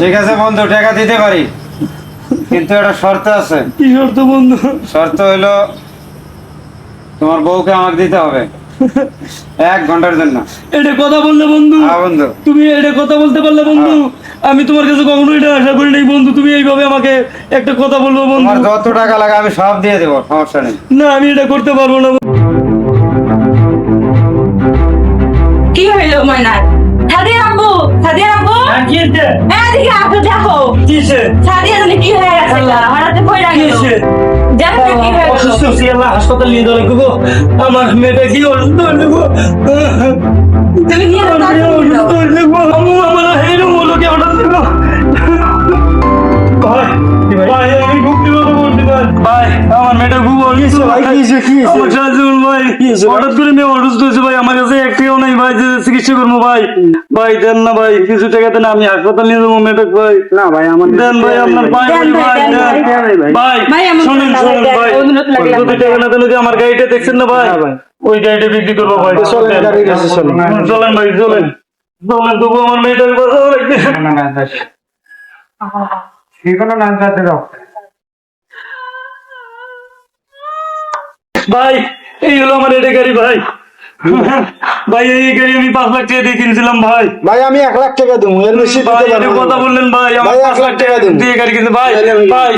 ঠিক আছে বন্ধু টাকা দিতে পারি। কিন্তু একটা শর্ত আছে। কি শর্ত বন্ধু? শর্ত হইল তোমার বউকে আমাকে দিতে হবে। এক ঘণ্টার জন্য। এটা কথা বললে বন্ধু। হ্যাঁ বন্ধু। তুমি এটা কথা বলতে পারলে বন্ধু। আমি তোমার কাছে কখনো এটা আশা করি নাই বন্ধু। তুমি এইভাবে আমাকে একটা কথা বলব বন্ধু। যত টাকা লাগে আমি সব দিয়ে দেবো সমস্যা নেই। না আমি এটা করতে পারব না। কি হইল ময়নার? সাদিয়া আব্বু সাদিয়া আব্বু। হ্যাঁ দিকে আপনি দেখো। কিসে সাদিয়া জানি কি হয়ে গেছে? হঠাৎ পয়রা গেল। কিসে জানো কি হয়ে অসুস্থ গেল হচ্ছি আল্লাহ হাসপাতাল নিয়ে যাওয়া গো। আমার মেয়েটা কি অসুস্থ হইলে গো আমার শাশুড় ভাই হঠাৎ করে মেয়ে অসুস্থ হয়েছে ভাই আমার কাছে একটিও নাই ভাই যে চিকিৎসা করব ভাই ভাই দেন না ভাই কিছু টাকা দেন আমি হাসপাতাল নিয়ে যাব মেয়েটা ভাই না ভাই আমার দেন ভাই আপনার পায়ে ভাই, ভাই দেন দেন। ভাই। ভাই ভাই, আমার শুনুন টাকা শুনুন দেন, ভাই অনুরোধ লাগলে যদি টাকা না দেন আমার গাড়িটা দেখছেন না ভাই হ্যাঁ ভাই। ওই গাড়িটা বিক্রি করব ভাই চলেন, চলেন। ভাই চলেন চলেন তবু আমার মেয়েটার কথা লাগবে না না না ঠিক না যাতে দাও ভাই এই হলো আমার এটা গাড়ি ভাই। ভাই এই গাড়ি আমি পাঁচ লাখ টাকা দিয়ে কিনছিলাম ভাই। ভাই আমি এক লাখ টাকা দেবো এর বেশি ভাই দিতে পারব কথা বললেন ভাই আমার পাঁচ লাখ টাকা। দিয়ে গাড়ি কিনতে ভাই। ভাই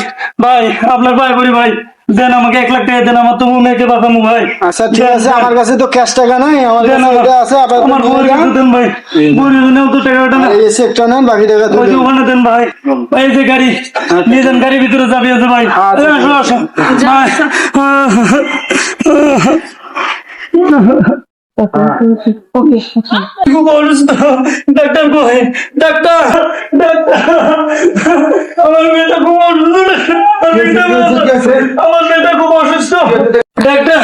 ভাই আপনার ভাই বলি ভাই। দেন আমাকে এক লাখ টাকা দেন আমার তো মেয়েকে বাঁচামু ভাই। আচ্ছা ঠিক আছে আমার কাছে তো ক্যাশ টাকা নাই আমার কাছে এটা আছে আবার আমার বউয়ের কাছে দেন ভাই। বউয়ের জন্যও তো টাকা ওটা এই চেকটা নেন বাকি টাকা ওই ওখানে দেন ভাই। এই যে গাড়ি নিয়ে যান গাড়ির ভিতরে যাবি আছে ভাই। আচ্ছা, আসো আসো। ভাই খুব অসুস্থ ডাক্তার কই ডাক্তার ডাক্তার আমার মেয়েটা খুব অসুস্থ আমার মেয়েটা খুব অসুস্থ ডাক্তার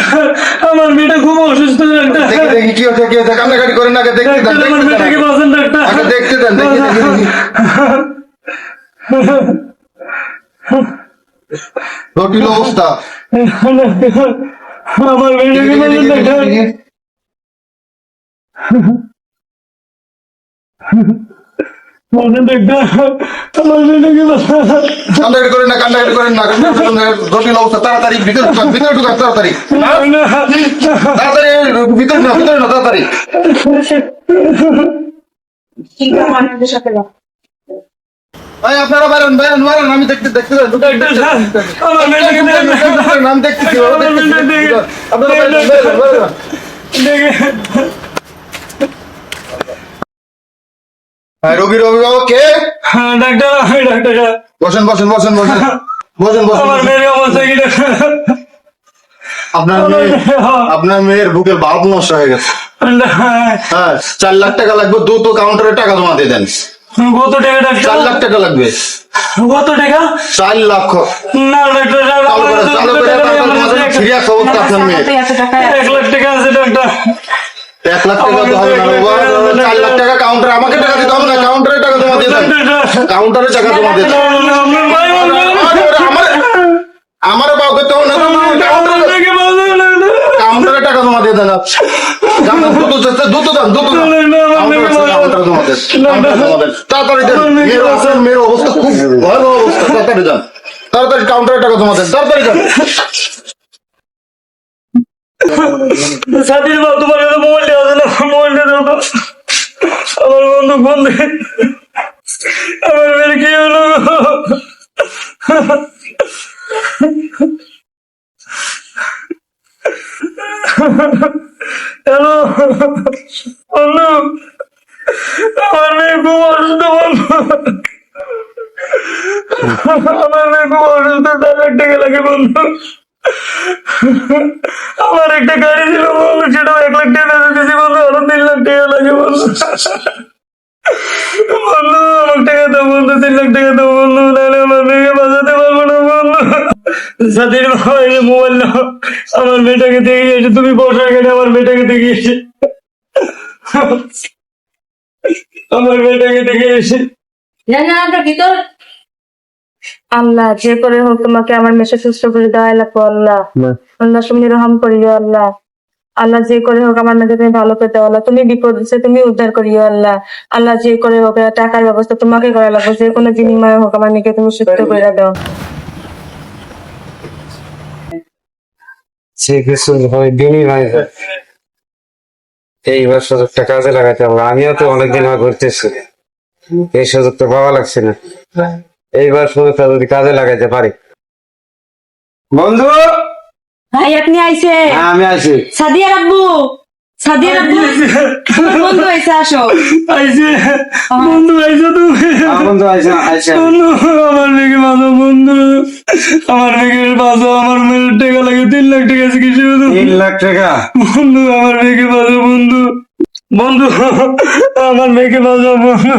আমার মেয়েটা খুব অসুস্থ ডাক্তার দেখি দেখি কি হচ্ছে কি হচ্ছে কান্নাকাটি করেন না আগে দেখতে দেন ডাক্তার আমার দেখতে মেয়েটাকে দেন বাঁচান ডাক্তার আগে দেখতে দেন দেখি দেখি দেখি জটিল অবস্থা আমার মেয়েটাকে দেখি, দেখি, বাঁচান দেখি, ডাক্তার কান্নাকাটি করেন না কান্নাকাটি করেন না জটিল অবস্থা তাড়াতাড়ি ভিতরে ঢুকান ভিতরে ঢুকান তাড়াতাড়ি তাড়াতাড়ি ভিতরে না ভিতরে না তাড়াতাড়ি। ভাই আপনারা বাইরেন বাইরেন বাইরেন আমি দেখতে দেখতে দেন, ঢুকান, ডাক্তার সাহেব, আমার মেয়েটাকে দেন না। আমি দেখতেছি আপনারা হ্যাঁ রোগীর অভিভাবক কে? হ্যাঁ, ডাক্তার আমি ডাক্তার। বসেন বসেন বসেন বসেন। বসেন বসেন আমার মেয়ের অবস্থা কি আপনার মেয়ে আপনার মেয়ের বুকের বাল্ব নষ্ট হয়ে গেছে। হ্যাঁ চার লাখ টাকা লাগবে দ্রুত কাউন্টারে টাকা জমা দিয়ে দেন। কত টাকা ডাক্তার? চার লাখ টাকা লাগবে। কত টাকা? চার লাখ। না ডাক্তার চালু করে করে সিরিয়াস অবস্থা আপনার আছে। এক লাখ টাকা আছে ডাক্তার। এক লাখ টাকা তো হবে না বাবা, চার লাখ টাকা কাউন্টারে আমাকে টাকা দিতে হবে না কাউন্টারে টাকা জমা দিয়ে কাউন্টারে টাকা জমা দিয়ে আমার আমার বাবা করতে হবে না কাউন্টারে টাকা জমা দিয়ে দেন। যান, তাড়াতাড়ি দেন। মেয়ের অবস্থা খুব ভয়াবহ অবস্থা। তাড়াতাড়ি দেন। তাড়াতাড়ি কাউন্টারে টাকা জমা দেন। তাড়াতাড়ি দেন। সাথীর বাপ তোমার কাছে মোবাইলটা আছে না? মোবাইলটা দাও আমার বন্ধু ফোন দে। আমার মেয়ের কি হলো? হ্যালো? বন্ধু, আমার মেয়ে খুব অসুস্থ, বন্ধু। আমার মেয়ে খুব অসুস্থ, তার এক টাকা লাগে বন্ধু? আমার একটা গাড়ি ছিল বন্ধু সেটাও এক লাখ টাকা দিয়ে দিয়েছি বন্ধু আরও তিন লাখ টাকা লাগে বন্ধু বন্ধু আমার টাকা দাও বন্ধু তিন লাখ টাকা দাও বন্ধু নাহলে আমার মেয়েকে বাঁচাতে পারব না বন্ধু সাথীর ভাই মোবাইল নাও, আমার মেয়েটাকে দেখে এসে, তুমি বসে এখানে, আমার মেয়েটাকে দেখে এসে। আমার মেয়েটাকে দেখে এসে। না না ভিতর আল্লাহ যে করে হোক তোমাকে আমার মেসে সুস্থ করে দেওয়া লাগবো আল্লাহ। আল্লাহ তুমি রহম করিও আল্লাহ। আল্লাহ যে করে হোক আমার মেয়েকে তুমি ভালো পেতে আল্লাহ। তুমি বিপদ দিচ্ছে তুমি উদ্ধার করিও আল্লাহ। আল্লাহ যে করে হোক টাকার ব্যবস্থা তোমাকে করা লাগবে যে কোনো বিনিময়ে হোক আমার মেয়েকে তুমি সুস্থ করে দাও। সে কিছু হয় বিনিময় এইবার সুযোগটা কাজে লাগাতে হবে আমিও তো অনেকদিন ঘুরতেছি। এই সুযোগটা পাওয়া লাগছে না। এইবার সুযোগটা যদি কাজে লাগাইতে পারি। বন্ধু? ভাই আপনি আইছে হ্যাঁ আমি আছি সাদিয়া আব্বু বন্ধু আইছে আসো। আইছে বন্ধু আইছে তুমি। আমার বন্ধু আইসা আইসা বন্ধু আমার মেয়েকে বাঁচো বন্ধু। আমার মেয়েকে বাঁচো আমার মেয়ের টাকা লাগে তিন লাখ টাকা চিকিৎসা। তিন লাখ টাকা? বন্ধু আমার মেয়েকে বাঁচো বন্ধু। বন্ধু আমার মেয়েকে বাঁচো বন্ধু।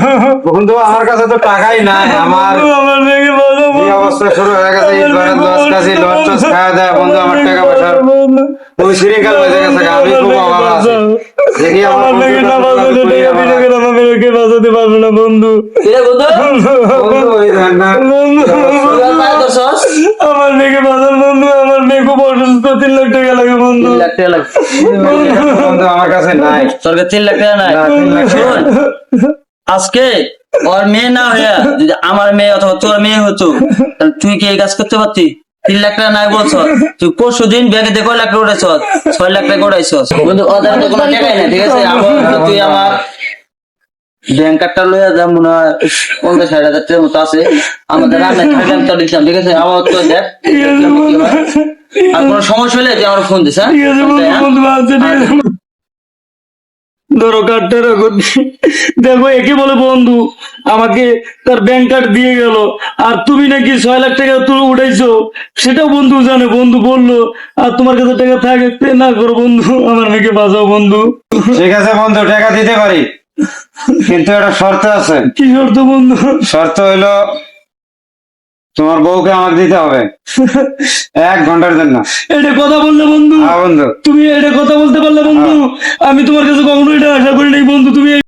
বন্ধু আমার কাছে তো টাকাই নাই আমার আমার মেয়েকে বাঁচো এই বন্ধু। অবস্থা শুরু হয়ে গেছে খাওয়া দেয় বন্ধু আমার টাকা পয়সা। ওই সিরিকাল বেঁচে গেছে আমি খুব অভাব আছে। দেখি আমার মেয়েকে বাঁচাতে পারব না বন্ধু। বন্ধু? ওই দেখ আমার মেয়েকে বাঁচান বন্ধু আমার মেয়ে খুব অসুস্থ তিন লাখ টাকা লাগে বন্ধু। লাখ টাকা লাগবে আমার কাছে নাই। সরকার তিন লাখ টাকা নাই। আজকে ওর মেয়ে না হইয়া যদি আমার মেয়ে অথবা তোর মেয়ে হতো তাহলে তুই কি এই কাজ করতে পারতি? তিন লাখ টাকা নাই বলছ। তুই পরশু দিন ব্যাগে দেখো লাখ টাকা উঠেছ ছয় লাখ টাকা উঠাইছ। কিন্তু ওদের তো কোনো টাকাই নাই ঠিক আছে? আমার তুই আমার ব্যাংক কার্ডটা লইয়া যা মনে হয় পঞ্চাশ ষাট হাজার টাকার মতো আছে। আমাদের রান্না আমি তো দিচ্ছিলাম ঠিক আছে? আমার তো দেখ আর কোনো সমস্যা হলে তুই আমার ফোন দিস হ্যাঁ? ধরো কার্ডটা রাখো। দেখো একে বলে বন্ধু আমাকে তার ব্যাংক কার্ড দিয়ে গেল। আর তুমি নাকি ছয় লাখ টাকা তুলে উঠাইছো। সেটাও বন্ধু জানে। বন্ধু বলল আর তোমার কাছে টাকা থাকে না করো বন্ধু। আমার মেয়েকে বাঁচাও বন্ধু। ঠিক আছে বন্ধু টাকা দিতে পারি। কিন্তু একটা শর্ত আছে। কি শর্ত বন্ধু? শর্ত হইল তোমার বউকে আমাকে দিতে হবে। এক ঘণ্টার জন্য। এটা কথা বললে বন্ধু। হ্যাঁ বন্ধু। তুমি এটা কথা বলতে পারলে বন্ধু। আমি তোমার কাছে কখনো এটা আশা করি নাই বন্ধু। তুমি